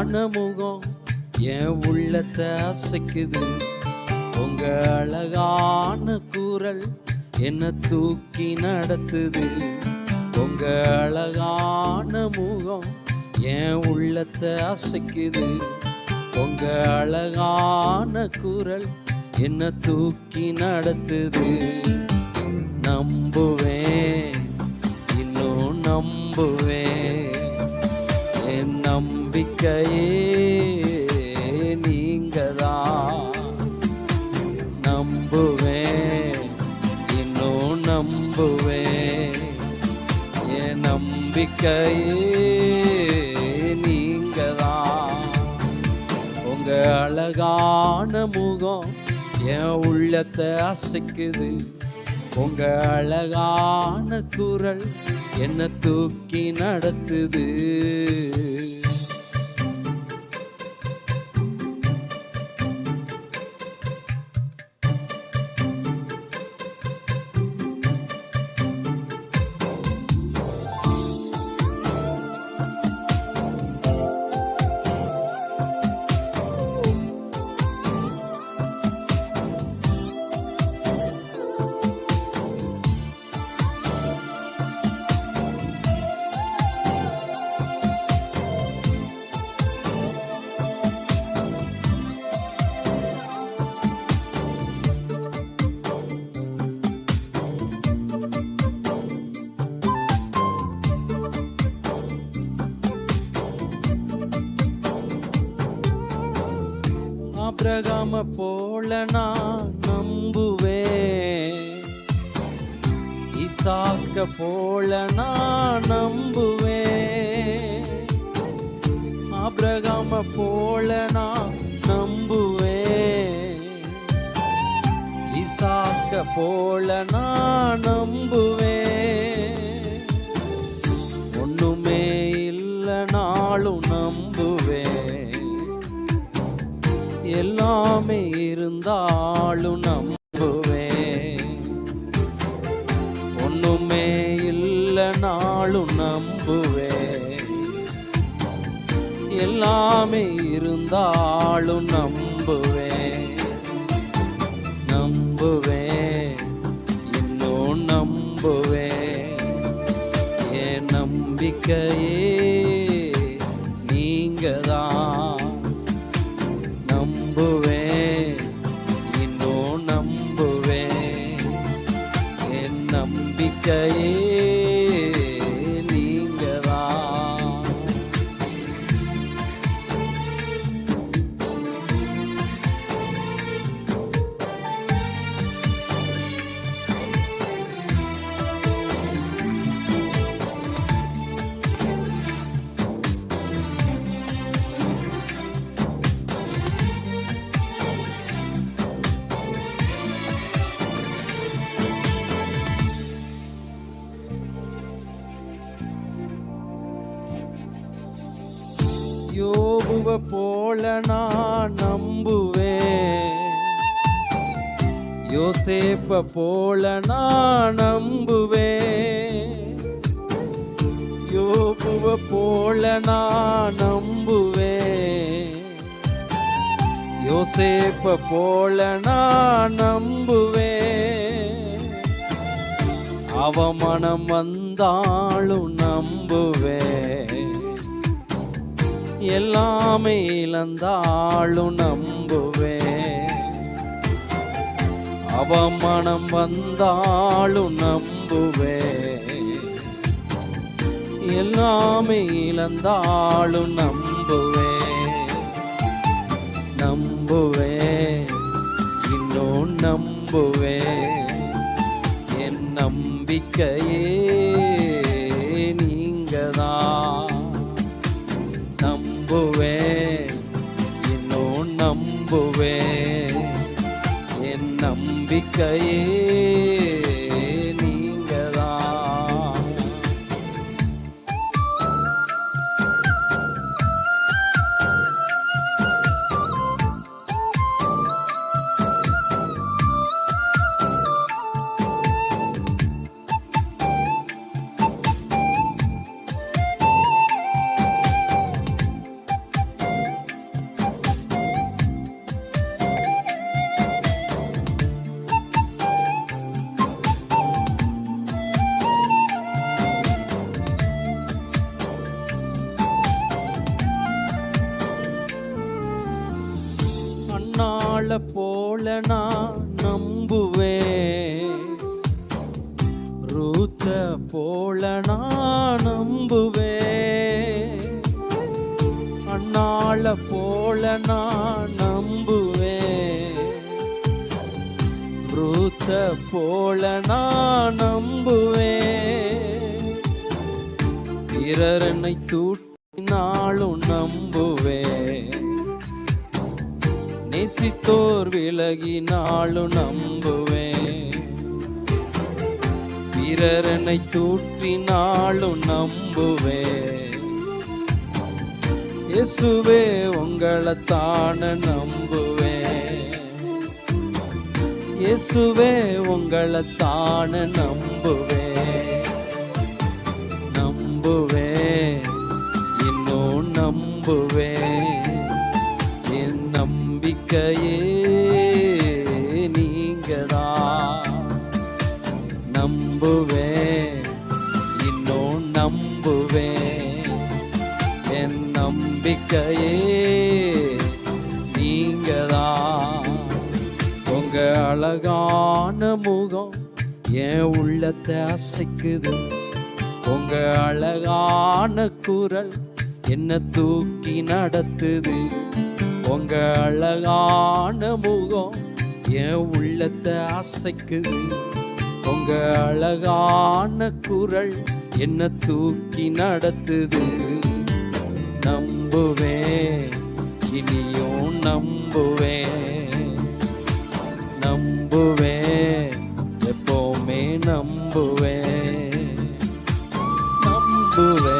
அழகான முகம் என் உள்ளத்தை அசைக்குது. உங்க அழகான குரல் என்ன தூக்கி நடத்துது. உங்க அழகான முகம் என் உள்ளத்தை அசைக்குது. உங்க அழகான குரல் என்ன தூக்கி நடத்துது. நம்புவேன் இன்னும் நம்புவேன். என் நம்பிக்கையே நீங்கதான். நம்புவேன் இன்னும் நம்புவேன். என் நம்பிக்கையே நீங்கதான். உங்க அழகான முகம் என் உள்ளத்தை அசைக்குது. உங்க அழகான குரல் என்ன தூக்கி நடத்துது. ஆபிரகாம போல நான் நம்புவேன். இசாக்க போல நான் நம்புவேன். ஆபிரகாம போல நான் நம்புவேன். இசாக்க போல நான் நம்புவேன். ஒண்ணுமே இல்லை நாளும் எல்லாமே இருந்தாலும் நம்புவேன். ஒண்ணுமே இல்லைனாலும் நம்புவேன். எல்லாமே இருந்தாலும் நம்புவேன். நம்புவேன். இன்னும் நம்புவேன். என் நம்பிக்கையே யோபுவ போல நான் நம்புவேன். யோசேப்ப போல நான் நம்புவேன். யோபுவ போல நான் நம்புவேன். யோசேப்ப போல நான் நம்புவேன். அவமனம் வந்தாலும் நம்புவேன். எல்லாமே இழந்தாலும் நம்புவேன். அவமானம் வந்தாலும் நம்புவேன். எல்லாமே இழந்தாலும் நம்புவேன். நம்புவேன். இன்னும் நம்புவேன். என் நம்பிக்கையே நம்பிக்கையே. அண்ணாள போல நான் நம்புவேன். ரூத்த போல நான் நம்புவேன். அண்ணாள போல நான் நம்புவேன். ரூத்த போல நான் நம்புவேன். பிறரனை தூட்டினாலும் நம்புவேன். நேசித்தோர் விலகினாலும் நம்புவேன். பிறரனை என்னை தூற்றினாலும் நம்புவேன். இயேசுவே உங்களை தான நம்புவேன். இயேசுவே உங்களை தான நம்புவேன். நம்புவேன். என் நம்பிக்கையே நீங்கதான். உங்க அழகான முகம் என் உள்ளத்தை அசைக்குது. உங்க அழகான குரல் என்ன தூக்கி நடத்துது. உங்க அழகான முகம் என் உள்ளத்தை அசைக்குது. உங்க அழகான குரல் என்ன தூக்கி நடத்துது? நம்புவேன். இனியும் நம்புவேன். நம்புவேன். எப்போவுமே நம்புவேன். நம்புவேன்.